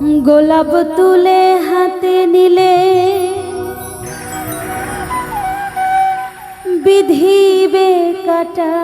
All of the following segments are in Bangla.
গোলাপ তুলে হাতে নিলে বিধিবে কাটা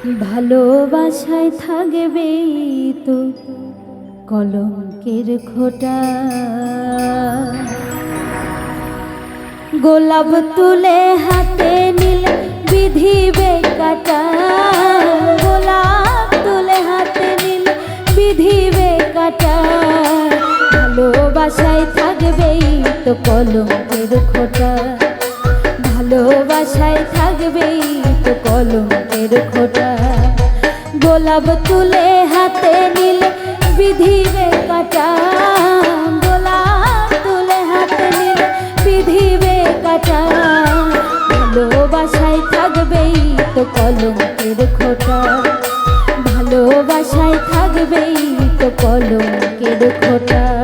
ভালোবাসায় থাকবে তো কলঙ্কের খোটা। গোলাপ তুলে হাতে নিলে বিধিবে কাটা গোলাপ তুলে হাতে নিলে বিধিবে কাটা ভালোবাসায় থাকবেই তো কলঙ্কের খোটা। ভালোবাসায় থাকবেই তো কলঙ্কের খোটা। গোলাপ তুলে হাতে নিলে বিধিবে কাটা গোলাপ তুলে হাতে নিলে বিধিবে কাটা ভালোবাসায় থাকবেই তো কলঙ্কের খোটা। ভালোবাসায় থাকবেই তো কলঙ্কের খোটা।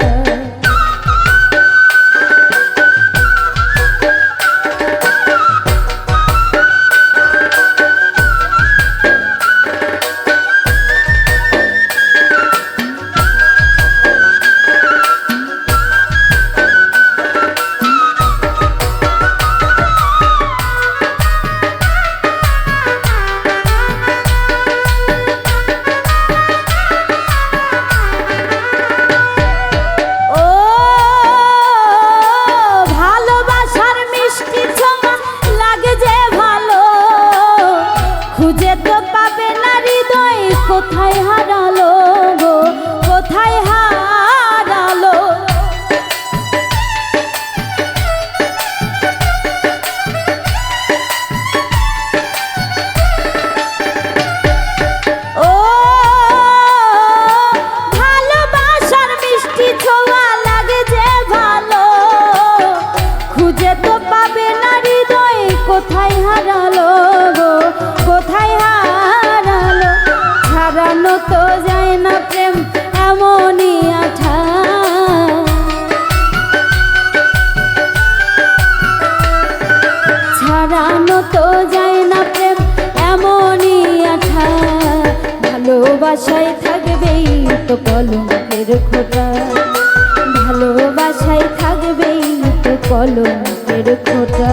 কোথায় হারালো গো? কোথায় হারালো? ও, ভালোবাসার মিষ্টি ছোঁয়া লাগে যে ভালো। খুঁজে তো পাবে না হৃদয় কোথায় হারালো। ছাড়ানো তো যায় না প্রেম, এমনই আঠা। ভালোবাসায় থাকবেই তো কলমের খোটা। ভালোবাসায় থাকবেই তো কলমের খোটা।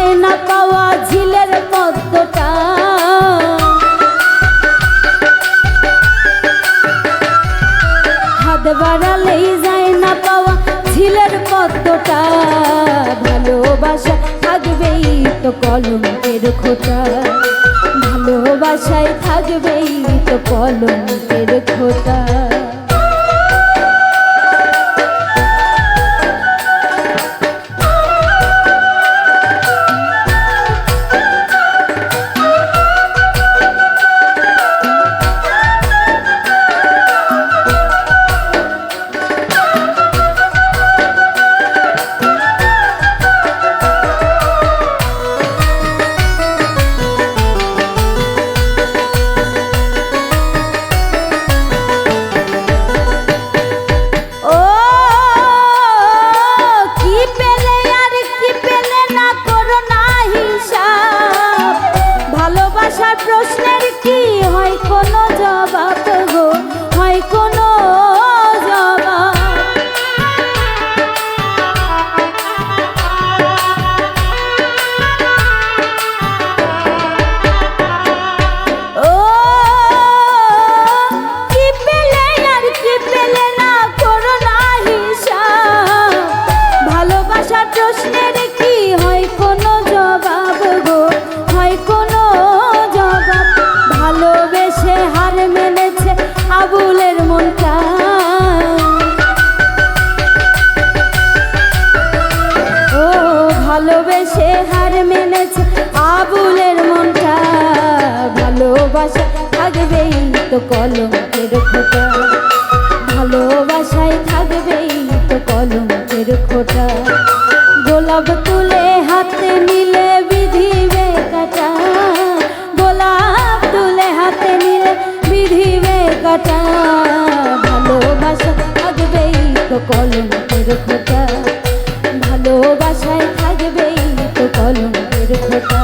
ভালোবাসা থাকবেই তো কলঙ্কের খোটা। ভালোবাসায় থাকবেই তো কলঙ্কের খোটা। তো কলঙ্কের খোটা। ভালোবাসায় থাকবেই তো কলঙ্কের খোটা। গোলাপ তুলে হাতে নিলে বিধিবে কাটা গোলাপ তুলে হাতে নিলে বিধিবে কাটা ভালোবাসা থাকবেই তো কলঙ্কের খোটা। ভালোবাসায় থাকবেই তো কলঙ্কের খোটা।